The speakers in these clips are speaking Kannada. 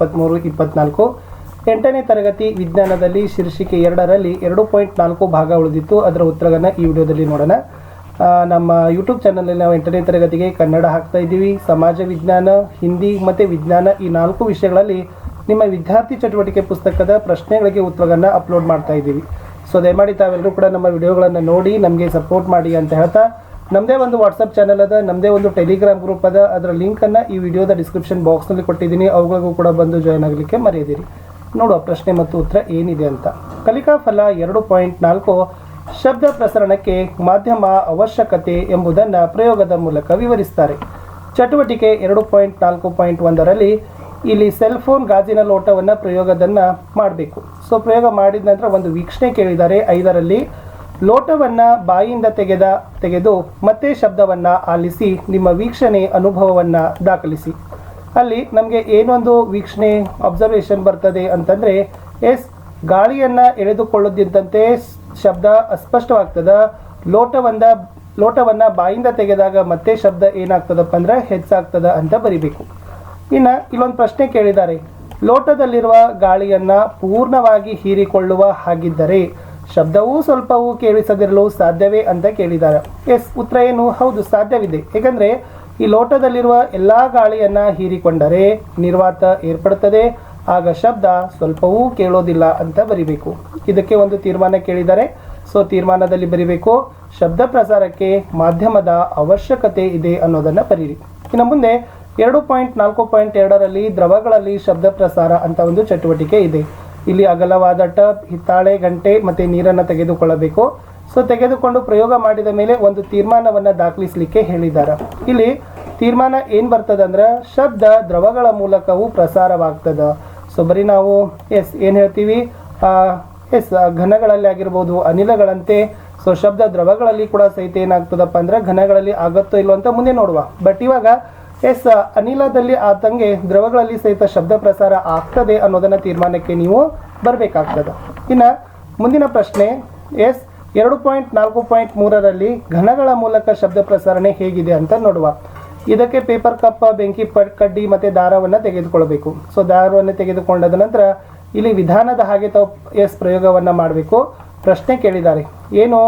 ಇಪ್ಪತ್ತ್ಮೂರು ಇಪ್ಪತ್ನಾಲ್ಕು. ಎಂಟನೇ ತರಗತಿ ವಿಜ್ಞಾನದಲ್ಲಿ ಶೀರ್ಷಿಕೆ ಎರಡರಲ್ಲಿ ಎರಡು ಪಾಯಿಂಟ್ ನಾಲ್ಕು ಭಾಗ ಉಳಿದಿತ್ತು. ಅದರ ಉತ್ತರವನ್ನು ಈ ವಿಡಿಯೋದಲ್ಲಿ ನೋಡೋಣ. ನಮ್ಮ ಯೂಟ್ಯೂಬ್ ಚಾನಲಲ್ಲಿ ನಾವು ಎಂಟನೇ ತರಗತಿಗೆ ಕನ್ನಡ ಹಾಕ್ತಾ ಇದ್ದೀವಿ. ಸಮಾಜ ವಿಜ್ಞಾನ, ಹಿಂದಿ ಮತ್ತು ವಿಜ್ಞಾನ ಈ ನಾಲ್ಕು ವಿಷಯಗಳಲ್ಲಿ ನಿಮ್ಮ ವಿದ್ಯಾರ್ಥಿ ಚಟುವಟಿಕೆ ಪುಸ್ತಕದ ಪ್ರಶ್ನೆಗಳಿಗೆ ಉತ್ತರಗಳನ್ನು ಅಪ್ಲೋಡ್ ಮಾಡ್ತಾ ಇದ್ದೀವಿ. ಸೊ ದಯಮಾಡಿ ತಾವೆಲ್ಲರೂ ಕೂಡ ನಮ್ಮ ವಿಡಿಯೋಗಳನ್ನು ನೋಡಿ, ನಮಗೆ ಸಪೋರ್ಟ್ ಮಾಡಿ ಅಂತ ಹೇಳ್ತಾ ನಮ್ಮದೇ ಒಂದು ವಾಟ್ಸಪ್ ಚಾನಲ್ ಅದ ನಮ್ಮದೇ ಒಂದು ಟೆಲಿಗ್ರಾಮ್ ಗ್ರೂಪ್ ಅದ. ಅದರ ಲಿಂಕನ್ನು ಈ ವಿಡಿಯೋದ ಡಿಸ್ಕ್ರಿಪ್ಷನ್ ಬಾಕ್ಸ್ನಲ್ಲಿ ಕೊಟ್ಟಿದ್ದೀನಿ. ಅವುಗಳಿಗೂ ಕೂಡ ಬಂದು ಜಾಯ್ನ್ ಆಗಲಿಕ್ಕೆ ಮರೆಯದಿರಿ. ನೋಡುವ ಪ್ರಶ್ನೆ ಮತ್ತು ಉತ್ತರ ಏನಿದೆ ಅಂತ. ಕಲಿಕಾ ಫಲ ಎರಡು ಪಾಯಿಂಟ್ ನಾಲ್ಕು ಶಬ್ದ ಪ್ರಸರಣಕ್ಕೆ ಮಾಧ್ಯಮ ಅವಶ್ಯಕತೆ ಎಂಬುದನ್ನು ಪ್ರಯೋಗದ ಮೂಲಕ ವಿವರಿಸ್ತಾರೆ. ಚಟುವಟಿಕೆ ಎರಡು ಪಾಯಿಂಟ್ ನಾಲ್ಕು ಪಾಯಿಂಟ್ ಒಂದರಲ್ಲಿ ಇಲ್ಲಿ ಸೆಲ್ ಫೋನ್ ಗಾಜಿನ ಲೋಟವನ್ನು ಪ್ರಯೋಗದನ್ನು ಮಾಡಬೇಕು. ಸೊ ಪ್ರಯೋಗ ಮಾಡಿದ ನಂತರ ಒಂದು ವೀಕ್ಷಣೆ ಕೇಳಿದ್ದಾರೆ. ಐದರಲ್ಲಿ ಲೋಟವನ್ನು ಬಾಯಿಯಿಂದ ತೆಗೆದ, ತೆಗೆದು ಮತ್ತೆ ಶಬ್ದವನ್ನು ಆಲಿಸಿ ನಿಮ್ಮ ವೀಕ್ಷಣೆ ಅನುಭವವನ್ನು ದಾಖಲಿಸಿ. ಅಲ್ಲಿ ನಮಗೆ ಏನೊಂದು ವೀಕ್ಷಣೆ ಅಬ್ಸರ್ವೇಷನ್ ಬರ್ತದೆ ಅಂತಂದರೆ, ಎಸ್, ಗಾಳಿಯನ್ನು ಎಳೆದುಕೊಳ್ಳುತ್ತಿದ್ದಂತೆ ಶಬ್ದ ಅಸ್ಪಷ್ಟವಾಗ್ತದ. ಲೋಟವಂದ ಲೋಟವನ್ನು ಬಾಯಿಂದ ತೆಗೆದಾಗ ಮತ್ತೆ ಶಬ್ದ ಏನಾಗ್ತದಪ್ಪ ಅಂದ್ರೆ ಹೆಚ್ಚಾಗ್ತದ ಅಂತ ಬರಿಬೇಕು. ಇನ್ನು ಇಲ್ಲೊಂದು ಪ್ರಶ್ನೆ ಕೇಳಿದ್ದಾರೆ. ಲೋಟದಲ್ಲಿರುವ ಗಾಳಿಯನ್ನು ಪೂರ್ಣವಾಗಿ ಹೀರಿಕೊಳ್ಳುವ ಹಾಗಿದ್ದರೆ ಶಬ್ದವೂ ಸ್ವಲ್ಪವೂ ಕೇಳಿಸದಿರಲು ಸಾಧ್ಯವೇ ಅಂತ ಕೇಳಿದ್ದಾರೆ ಎಸ್, ಉತ್ತರ ಏನು? ಹೌದು, ಸಾಧ್ಯವಿದೆ. ಏಕೆಂದರೆ ಈ ಲೋಟದಲ್ಲಿರುವ ಎಲ್ಲ ಗಾಳಿಯನ್ನು ಹೀರಿಕೊಂಡರೆ ನಿರ್ವಾತ ಏರ್ಪಡುತ್ತದೆ. ಆಗ ಶಬ್ದ ಸ್ವಲ್ಪವೂ ಕೇಳೋದಿಲ್ಲ ಅಂತ ಬರಿಬೇಕು. ಇದಕ್ಕೆ ಒಂದು ತೀರ್ಮಾನ ಕೇಳಿದ್ದಾರೆ ಸೊ, ತೀರ್ಮಾನದಲ್ಲಿ ಬರಿಬೇಕು, ಶಬ್ದ ಪ್ರಸಾರಕ್ಕೆ ಮಾಧ್ಯಮದ ಅವಶ್ಯಕತೆ ಇದೆ ಅನ್ನೋದನ್ನು ಬರೀರಿ. ಇನ್ನು ಮುಂದೆ ಎರಡು ಪಾಯಿಂಟ್ ನಾಲ್ಕು ಪಾಯಿಂಟ್ ಎರಡರಲ್ಲಿ ದ್ರವಗಳಲ್ಲಿ ಶಬ್ದ ಪ್ರಸಾರ ಅಂತ ಒಂದು ಚಟುವಟಿಕೆ ಇದೆ. ಇಲ್ಲಿ ಅಗಲವಾದ ಟಬ್, ಹಿತ್ತಾಳೆ, ಗಂಟೆ ಮತ್ತು ನೀರನ್ನು ತೆಗೆದುಕೊಳ್ಳಬೇಕು. ಸೊ ತೆಗೆದುಕೊಂಡು ಪ್ರಯೋಗ ಮಾಡಿದ ಮೇಲೆ ಒಂದು ತೀರ್ಮಾನವನ್ನು ದಾಖಲಿಸಲಿಕ್ಕೆ ಹೇಳಿದ್ದಾರೆ ಇಲ್ಲಿ ತೀರ್ಮಾನ ಏನು ಬರ್ತದೆ ಅಂದ್ರೆ ಶಬ್ದ ದ್ರವಗಳ ಮೂಲಕವೂ ಪ್ರಸಾರವಾಗ್ತದೆ. ಸೊ ಬರೀ ನಾವು ಎಸ್ ಏನು ಹೇಳ್ತೀವಿ? ಎಸ್ ಘನಗಳಲ್ಲಿ ಆಗಿರ್ಬೋದು, ಅನಿಲಗಳಂತೆ. ಸೊ ಶಬ್ದ ದ್ರವಗಳಲ್ಲಿ ಕೂಡ ಸಹಿತ ಏನಾಗ್ತದಪ್ಪ ಅಂದ್ರೆ ಘನಗಳಲ್ಲಿ ಆಗತ್ತೋ ಇಲ್ಲೋ ಅಂತ ಮುಂದೆ ನೋಡುವ. ಬಟ್ ಇವಾಗ ಎಸ್ ಅನಿಲದಲ್ಲಿ ಆದಂಗೆ ದ್ರವಗಳಲ್ಲಿ ಸಹಿತ ಶಬ್ದ ಪ್ರಸಾರ ಆಗ್ತದೆ ಅನ್ನೋದನ್ನ ತೀರ್ಮಾನಕ್ಕೆ ನೀವು ಬರಬೇಕಾಗ್ತದೆ. ಇನ್ನು ಮುಂದಿನ ಪ್ರಶ್ನೆ, ಎಸ್, ಎರಡು ಪಾಯಿಂಟ್ ನಾಲ್ಕು ಪಾಯಿಂಟ್ ಮೂರರಲ್ಲಿ ಘನಗಳ ಮೂಲಕ ಶಬ್ದ ಪ್ರಸಾರಣೆ ಹೇಗಿದೆ ಅಂತ ನೋಡುವ. ಇದಕ್ಕೆ ಪೇಪರ್ ಕಪ್ಪ, ಬೆಂಕಿ ಕಡ್ಡಿ ಮತ್ತು ದಾರವನ್ನು ತೆಗೆದುಕೊಳ್ಬೇಕು ಸೊ, ದಾರವನ್ನು ತೆಗೆದುಕೊಂಡದ ನಂತರ ಇಲ್ಲಿ ವಿಧಾನದ ಹಾಗೆ ತಾವು ಎಸ್ ಪ್ರಯೋಗವನ್ನು ಮಾಡಬೇಕು. ಪ್ರಶ್ನೆ ಕೇಳಿದ್ದಾರೆ. ಏನು?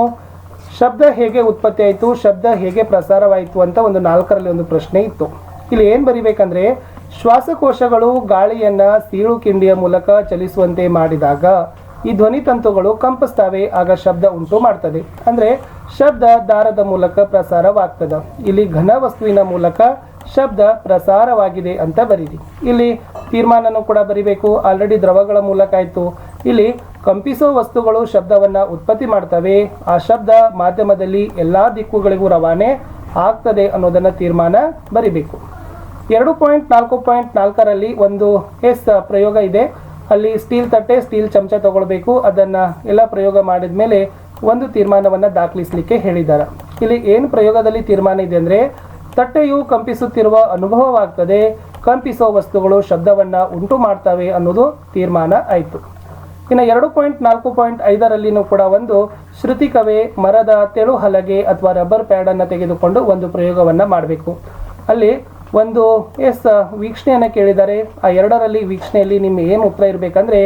ಶಬ್ದ ಹೇಗೆ ಉತ್ಪತ್ತಿ ಆಯಿತು, ಶಬ್ದ ಹೇಗೆ ಪ್ರಸಾರವಾಯಿತು ಅಂತ ಒಂದು ನಾಲ್ಕರಲ್ಲಿ ಒಂದು ಪ್ರಶ್ನೆ ಇತ್ತು. ಇಲ್ಲಿ ಏನು ಬರಿಬೇಕಂದ್ರೆ, ಶ್ವಾಸಕೋಶಗಳು ಗಾಳಿಯನ್ನ ಸೀಳು ಕಿಂಡಿಯ ಮೂಲಕ ಚಲಿಸುವಂತೆ ಮಾಡಿದಾಗ ಈ ಧ್ವನಿ ತಂತುಗಳು ಕಂಪಿಸ್ತವೆ, ಆಗ ಶಬ್ದ ಉಂಟು ಮಾಡ್ತದೆ. ಅಂದರೆ ಶಬ್ದ ದಾರದ ಮೂಲಕ ಪ್ರಸಾರವಾಗ್ತದೆ. ಇಲ್ಲಿ ಘನ ವಸ್ತುವಿನ ಮೂಲಕ ಶಬ್ದ ಪ್ರಸಾರವಾಗಿದೆ ಅಂತ ಬರೀರಿ. ಇಲ್ಲಿ ತೀರ್ಮಾನನೂ ಕೂಡ ಬರಿಬೇಕು. ಆಲ್ರೆಡಿ ದ್ರವಗಳ ಮೂಲಕ ಆಯಿತು. ಇಲ್ಲಿ ಕಂಪಿಸೋ ವಸ್ತುಗಳು ಶಬ್ದವನ್ನ ಉತ್ಪತ್ತಿ ಮಾಡ್ತವೆ, ಆ ಶಬ್ದ ಮಾಧ್ಯಮದಲ್ಲಿ ಎಲ್ಲಾ ದಿಕ್ಕುಗಳಿಗೂ ರವಾನೆ ಆಗ್ತದೆ ಅನ್ನೋದನ್ನ ತೀರ್ಮಾನ ಬರಿಬೇಕು. ಎರಡು ಪಾಯಿಂಟ್ ನಾಲ್ಕು ಪಾಯಿಂಟ್ ನಾಲ್ಕರಲ್ಲಿ ಒಂದು ಎಸ್ ಪ್ರಯೋಗ ಇದೆ. ಅಲ್ಲಿ ಸ್ಟೀಲ್ ತಟ್ಟೆ, ಸ್ಟೀಲ್ ಚಮಚ ತಗೊಳ್ಬೇಕು. ಅದನ್ನ ಎಲ್ಲ ಪ್ರಯೋಗ ಮಾಡಿದ ಮೇಲೆ ಒಂದು ತೀರ್ಮಾನವನ್ನು ದಾಖಲಿಸಲಿಕ್ಕೆ ಹೇಳಿದ್ದಾರೆ ಇಲ್ಲಿ ಏನು ಪ್ರಯೋಗದಲ್ಲಿ ತೀರ್ಮಾನ ಇದೆ ಅಂದರೆ, ತಟ್ಟೆಯು ಕಂಪಿಸುತ್ತಿರುವ ಅನುಭವವಾಗ್ತದೆ ಕಂಪಿಸುವ ವಸ್ತುಗಳು ಶಬ್ದವನ್ನು ಉಂಟು ಮಾಡ್ತವೆ ಅನ್ನೋದು ತೀರ್ಮಾನ ಆಯಿತು. ಇನ್ನು ಎರಡು ಪಾಯಿಂಟ್ ನಾಲ್ಕು ಪಾಯಿಂಟ್ ಐದರಲ್ಲಿನೂ ಕೂಡ ಒಂದು ಶ್ರುತಿ ಕವೆ ಮರದ ತೆಳು ಹಲಗೆ ಅಥವಾ ರಬ್ಬರ್ ಪ್ಯಾಡನ್ನು ತೆಗೆದುಕೊಂಡು ಒಂದು ಪ್ರಯೋಗವನ್ನು ಮಾಡಬೇಕು. ಅಲ್ಲಿ ಒಂದು ಎಸ್ ವೀಕ್ಷಣೆಯನ್ನು ಕೇಳಿದ್ದಾರೆ. ಆ ಎರಡರಲ್ಲಿ ವೀಕ್ಷಣೆಯಲ್ಲಿ ನಿಮ್ಮ ಏನು ಉತ್ತರ ಇರಬೇಕಂದ್ರೆ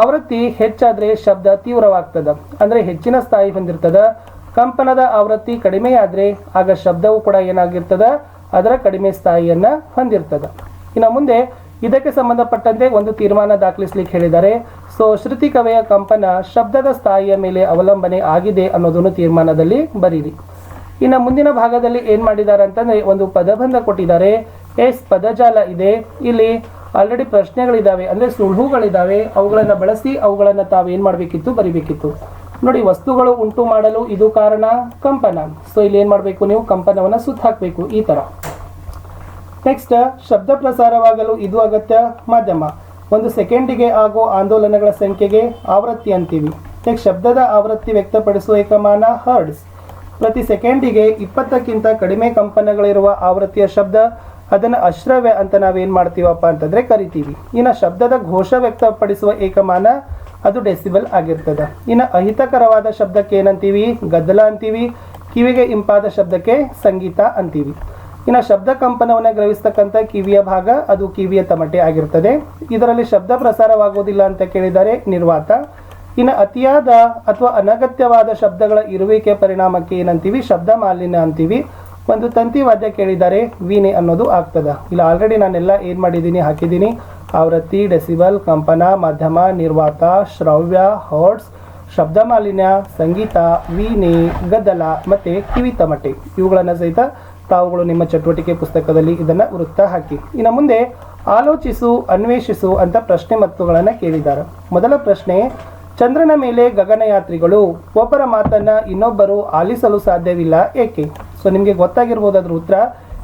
ಆವೃತ್ತಿ ಹೆಚ್ಚಾದರೆ ಶಬ್ದ ತೀವ್ರವಾಗ್ತದೆ. ಅಂದರೆ ಹೆಚ್ಚಿನ ಸ್ಥಾಯಿ ಹೊಂದಿರ್ತದೆ. ಕಂಪನದ ಆವೃತ್ತಿ ಕಡಿಮೆ ಆದರೆ ಆಗ ಶಬ್ದವು ಕೂಡ ಏನಾಗಿರ್ತದೆ? ಅದರ ಕಡಿಮೆ ಸ್ಥಾಯಿಯನ್ನು ಹೊಂದಿರ್ತದೆ. ಇನ್ನು ಮುಂದೆ ಇದಕ್ಕೆ ಸಂಬಂಧಪಟ್ಟಂತೆ ಒಂದು ತೀರ್ಮಾನ ದಾಖಲಿಸಲಿಕ್ಕೆ ಹೇಳಿದ್ದಾರೆ. ಸೊ ಶ್ರುತಿ ಕವೆಯ ಕಂಪನ ಶಬ್ದದ ಸ್ಥಾಯಿಯ ಮೇಲೆ ಅವಲಂಬನೆ ಆಗಿದೆ ಅನ್ನೋದನ್ನು ತೀರ್ಮಾನದಲ್ಲಿ ಬರೀರಿ. ಇನ್ನು ಮುಂದಿನ ಭಾಗದಲ್ಲಿ ಏನು ಮಾಡಿದ್ದಾರೆ ಅಂತಂದ್ರೆ ಒಂದು ಪದಬಂಧ ಕೊಟ್ಟಿದ್ದಾರೆ. ಎಸ್ ಪದಜಾಲ ಇದೆ. ಇಲ್ಲಿ ಆಲ್ರೆಡಿ ಪ್ರಶ್ನೆಗಳಿದ್ದಾವೆ ಅಂದರೆ ಸುಳುಹುಗಳಿದ್ದಾವೆ ಅವುಗಳನ್ನು ಬಳಸಿ ಅವುಗಳನ್ನು ತಾವು ಏನು ಮಾಡಬೇಕಿತ್ತು? ಬರಿಬೇಕಿತ್ತು. ನೋಡಿ, ವಸ್ತುಗಳು ಉಂಟು ಮಾಡಲು ಇದು ಕಾರಣ ಕಂಪನ. ಸೊ ಇಲ್ಲಿ ಏನು ಮಾಡಬೇಕು ನೀವು? ಕಂಪನವನ್ನು ಸುತ್ತಾಕಬೇಕು. ಈ ಥರ ನೆಕ್ಸ್ಟ್ ಶಬ್ದ ಪ್ರಸಾರವಾಗಲು ಇದು ಅಗತ್ಯ. ಮಾಧ್ಯಮ. ಒಂದು ಸೆಕೆಂಡಿಗೆ ಆಗೋ ಆಂದೋಲನಗಳ ಸಂಖ್ಯೆಗೆ ಆವೃತ್ತಿ ಅಂತೀವಿ. ನೆಕ್ಸ್ಟ್ ಶಬ್ದದ ಆವೃತ್ತಿ ವ್ಯಕ್ತಪಡಿಸುವ ಏಕಮಾನ ಹರ್ಡ್ಸ್ ಪ್ರತಿ ಸೆಕೆಂಡಿಗೆ ಇಪ್ಪತ್ತಕ್ಕಿಂತ ಕಡಿಮೆ ಕಂಪನಗಳಿರುವ ಆವೃತ್ತಿಯ ಶಬ್ದ, ಅದನ್ನು ಅಶ್ರವ್ಯ ಅಂತ ನಾವೇನು ಮಾಡ್ತೀವಪ್ಪ ಅಂತಂದರೆ ಕರಿತೀವಿ. ಇನ್ನು ಶಬ್ದದ ಘೋಷ ವ್ಯಕ್ತಪಡಿಸುವ ಏಕಮಾನ, ಅದು ಡೆಸಿಬಲ್ ಆಗಿರ್ತದೆ. ಇನ್ನು ಅಹಿತಕರವಾದ ಶಬ್ದಕ್ಕೆ ಏನಂತೀವಿ ಗದ್ದಲ ಅಂತೀವಿ. ಕಿವಿಗೆ ಇಂಪಾದ ಶಬ್ದಕ್ಕೆ ಸಂಗೀತ ಅಂತೀವಿ. ಇನ್ನು ಶಬ್ದ ಕಂಪನವನ್ನು ಗ್ರಹಿಸ್ತಕ್ಕಂಥ ಕಿವಿಯ ಭಾಗ ಅದು ಕಿವಿಯ ತಮಟೆ ಆಗಿರ್ತದೆ ಇದರಲ್ಲಿ ಶಬ್ದ ಪ್ರಸಾರವಾಗುವುದಿಲ್ಲ ಅಂತ ಕೇಳಿದರೆ ನಿರ್ವಾತ. ಇನ್ನು ಅತಿಯಾದ ಅಥವಾ ಅನಗತ್ಯವಾದ ಶಬ್ದಗಳ ಇರುವಿಕೆ ಪರಿಣಾಮಕ್ಕೆ ಏನಂತೀವಿ? ಶಬ್ದ ಮಾಲಿನ್ಯ ಅಂತೀವಿ. ಒಂದು ತಂತಿ ವಾದ್ಯ ಕೇಳಿದರೆ ವೀಣೆ ಅನ್ನೋದು ಆಗ್ತದ. ಇಲ್ಲ ಆಲ್ರೆಡಿ ನಾನೆಲ್ಲ ಏನು ಮಾಡಿದ್ದೀನಿ, ಹಾಕಿದ್ದೀನಿ. ಆವೃತ್ತಿ ಡೆಸಿಬಲ್ ಕಂಪನ, ಮಾಧ್ಯಮ, ನಿರ್ವಾತ, ಶ್ರವ್ಯ ಹರ್ಟ್ಸ್ ಶಬ್ದ ಮಾಲಿನ್ಯ, ಸಂಗೀತ, ವೀಣೆ, ಗದ್ದಲ, ಮತ್ತು ಕಿವಿ ತಮಟೆ. ಇವುಗಳನ್ನು ಸಹಿತ ತಾವುಗಳು ನಿಮ್ಮ ಚಟುವಟಿಕೆ ಪುಸ್ತಕದಲ್ಲಿ ಇದನ್ನು ವೃತ್ತ ಹಾಕಿ. ಇನ್ನು ಮುಂದೆ ಆಲೋಚಿಸು, ಅನ್ವೇಷಿಸು ಅಂತ ಪ್ರಶ್ನೆ ಮತ್ತುಗಳನ್ನು ಕೇಳಿದ್ದಾರೆ. ಮೊದಲ ಪ್ರಶ್ನೆ, ಚಂದ್ರನ ಮೇಲೆ ಗಗನಯಾತ್ರಿಗಳು, ಒಬ್ಬರ ಮಾತನ್ನ ಇನ್ನೊಬ್ಬರು ಆಲಿಸಲು ಸಾಧ್ಯವಿಲ್ಲ ಏಕೆ? ಸೊ ನಿಮಗೆ ಗೊತ್ತಾಗಿರ್ಬೋದು ಅದ್ರ ಉತ್ತರ,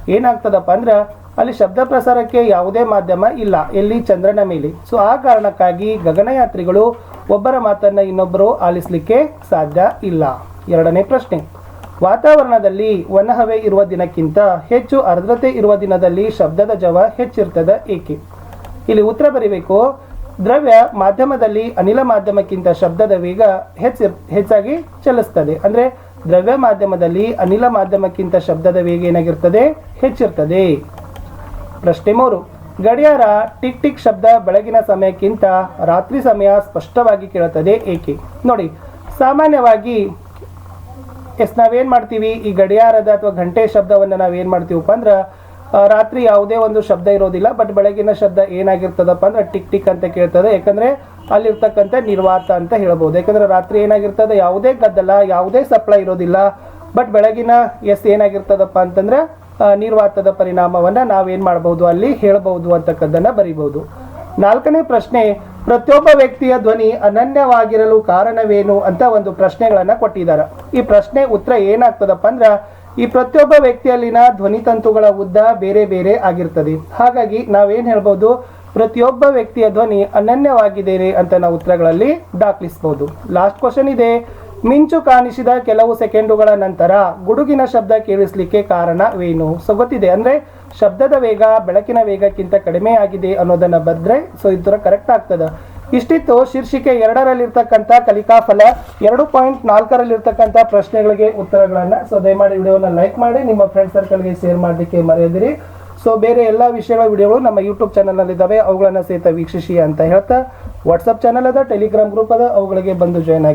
ಏನಾಗ್ತದಪ್ಪ ಅಂದ್ರೆ, ಅಲ್ಲಿ ಶಬ್ದ ಪ್ರಸಾರಕ್ಕೆ ಯಾವುದೇ ಮಾಧ್ಯಮ ಇಲ್ಲ, ಎಲ್ಲಿ ಚಂದ್ರನ ಮೇಲೆ. ಸೊ ಆ ಕಾರಣಕ್ಕಾಗಿ ಗಗನಯಾತ್ರಿಗಳು ಒಬ್ಬರ ಮಾತನ್ನ ಇನ್ನೊಬ್ಬರು ಆಲಿಸಲಿಕ್ಕೆ ಸಾಧ್ಯ ಇಲ್ಲ. ಎರಡನೇ ಪ್ರಶ್ನೆ ವಾತಾವರಣದಲ್ಲಿ ಒಣಹವೆ ಇರುವ ದಿನಕ್ಕಿಂತ ಹೆಚ್ಚು ಆರ್ದ್ರತೆ ಇರುವ ದಿನದಲ್ಲಿ ಶಬ್ದದ ಜವ ಹೆಚ್ಚಿರ್ತದೆ ಏಕೆ? ಇಲ್ಲಿ ಉತ್ತರ ಬರೀಬೇಕು. ದ್ರವ್ಯ ಮಾಧ್ಯಮದಲ್ಲಿ ಅನಿಲ ಮಾಧ್ಯಮಕ್ಕಿಂತ ಶಬ್ದದ ವೇಗ ಹೆಚ್ಚಿ ಹೆಚ್ಚಾಗಿ ಚಲಿಸ್ತದೆ. ಅಂದ್ರೆ ದ್ರವ್ಯ ಮಾಧ್ಯಮದಲ್ಲಿ ಅನಿಲ ಮಾಧ್ಯಮಕ್ಕಿಂತ ಶಬ್ದದ ವೇಗ ಏನಾಗಿರ್ತದೆ? ಹೆಚ್ಚಿರ್ತದೆ. ಪ್ರಶ್ನೆ ಮೂರು. ಗಡಿಯಾರ ಟಿಕ್ ಟಿಕ್ ಶಬ್ದ ಬೆಳಗಿನ ಸಮಯಕ್ಕಿಂತ ರಾತ್ರಿ ಸಮಯ ಸ್ಪಷ್ಟವಾಗಿ ಕೇಳುತ್ತದೆ ಏಕೆ? ನೋಡಿ, ಸಾಮಾನ್ಯವಾಗಿ ಎಸ್, ನಾವೇನು ಮಾಡ್ತೀವಿ? ಈ ಗಡಿಯಾರದ ಅಥವಾ ಗಂಟೆ ಶಬ್ದವನ್ನು ನಾವೇನು ಮಾಡ್ತೀವಪ್ಪ ಅಂದ್ರೆ ರಾತ್ರಿ ಯಾವುದೇ ಒಂದು ಶಬ್ದ ಇರೋದಿಲ್ಲ ಬಟ್ ಬೆಳಗಿನ ಶಬ್ದ ಏನಾಗಿರ್ತದಪ್ಪ ಅಂದ್ರೆ ಟಿಕ್ ಟಿಕ್ ಅಂತ ಕೇಳ್ತದೆ. ಯಾಕಂದರೆ ಅಲ್ಲಿರ್ತಕ್ಕಂಥ ನಿರ್ವಾತ ಅಂತ ಹೇಳ್ಬೋದು. ಯಾಕಂದ್ರೆ ರಾತ್ರಿ ಏನಾಗಿರ್ತದೆ? ಯಾವುದೇ ಗದ್ದಲ, ಯಾವುದೇ ಸಪ್ಲೈ ಇರೋದಿಲ್ಲ ಬಟ್ ಬೆಳಗಿನ ಎಸ್ ಏನಾಗಿರ್ತದಪ್ಪ ಅಂತಂದ್ರೆ ನಿರ್ವಾತದ ಪರಿಣಾಮವನ್ನ ನಾವೇನು ಮಾಡಬಹುದು ಅಲ್ಲಿ ಹೇಳಬಹುದು ಅಂತಕ್ಕದ್ದನ್ನ ಬರಿಬಹುದು ನಾಲ್ಕನೇ ಪ್ರಶ್ನೆ ಪ್ರತಿಯೊಬ್ಬ ವ್ಯಕ್ತಿಯ ಧ್ವನಿ ಅನನ್ಯವಾಗಿರಲು ಕಾರಣವೇನು ಅಂತ ಒಂದು ಪ್ರಶ್ನೆಗಳನ್ನ ಕೊಟ್ಟಿದ್ದಾರೆ. ಈ ಪ್ರಶ್ನೆ ಉತ್ತರ ಏನಾಗ್ತದಪ್ಪ ಅಂದ್ರೆ, ಈ ಪ್ರತಿಯೊಬ್ಬ ವ್ಯಕ್ತಿಯಲ್ಲಿನ ಧ್ವನಿ ತಂತುಗಳ ಉದ್ದ ಬೇರೆ ಬೇರೆ ಆಗಿರ್ತದೆ. ಹಾಗಾಗಿ ನಾವೇನ್ ಹೇಳ್ಬೋದು, ಪ್ರತಿಯೊಬ್ಬ ವ್ಯಕ್ತಿಯ ಧ್ವನಿ ಅನನ್ಯವಾಗಿದೆ ಅಂತ ನಾವು ಉತ್ತರಗಳಲ್ಲಿ ದಾಖಲಿಸಬಹುದು ಲಾಸ್ಟ್ ಕ್ವಶನ್ ಇದೆ. ಮಿಂಚು ಕಾಣಿಸಿದ ಕೆಲವು ಸೆಕೆಂಡುಗಳ ನಂತರ ಗುಡುಗಿನ ಶಬ್ದ ಕೇಳಿಸ್ಲಿಕ್ಕೆ ಕಾರಣವೇನು? ಸೊ ಗೊತ್ತಿದೆ ಅಂದ್ರೆ ಶಬ್ದದ ವೇಗ ಬೆಳಕಿನ ವೇಗಕ್ಕಿಂತ ಕಡಿಮೆ ಆಗಿದೆ ಅನ್ನೋದನ್ನ ಬರೆದ್ರೆ ಸೊ ಇದರ ಕರೆಕ್ಟ್ ಆಗ್ತದೆ. ಇಷ್ಟಿತ್ತು ಶೀರ್ಷಿಕೆ ಎರಡರಲ್ಲಿರ್ತಕ್ಕಂಥ ಕಲಿಕಾ ಫಲ ಎರಡು ಪಾಯಿಂಟ್ ನಾಲ್ಕರಲ್ಲಿರ್ತಕ್ಕಂಥ ಪ್ರಶ್ನೆಗಳಿಗೆ ಉತ್ತರಗಳನ್ನು. ಸೊ ದಯಮಾಡಿ ವಿಡಿಯೋನ ಲೈಕ್ ಮಾಡಿ, ನಿಮ್ಮ ಫ್ರೆಂಡ್ ಸರ್ಕಲ್ಗೆ ಶೇರ್ ಮಾಡಲಿಕ್ಕೆ ಮರೆಯದಿರಿ. ಸೊ ಬೇರೆ ಎಲ್ಲ ವಿಷಯಗಳ ವಿಡಿಯೋಗಳು ನಮ್ಮ ಯೂಟ್ಯೂಬ್ ಚಾನಲ್ನಲ್ಲಿದ್ದಾವೆ ಅವುಗಳನ್ನು ಸಹಿತ ವೀಕ್ಷಿಸಿ ಅಂತ ಹೇಳ್ತಾ ವಾಟ್ಸಪ್ ಚಾನಲ್ ಅದ ಟೆಲಿಗ್ರಾಮ್ ಗ್ರೂಪ್ ಅದ, ಅವುಗಳಿಗೆ ಬಂದು ಜಾಯ್ನ್ ಆಗಿ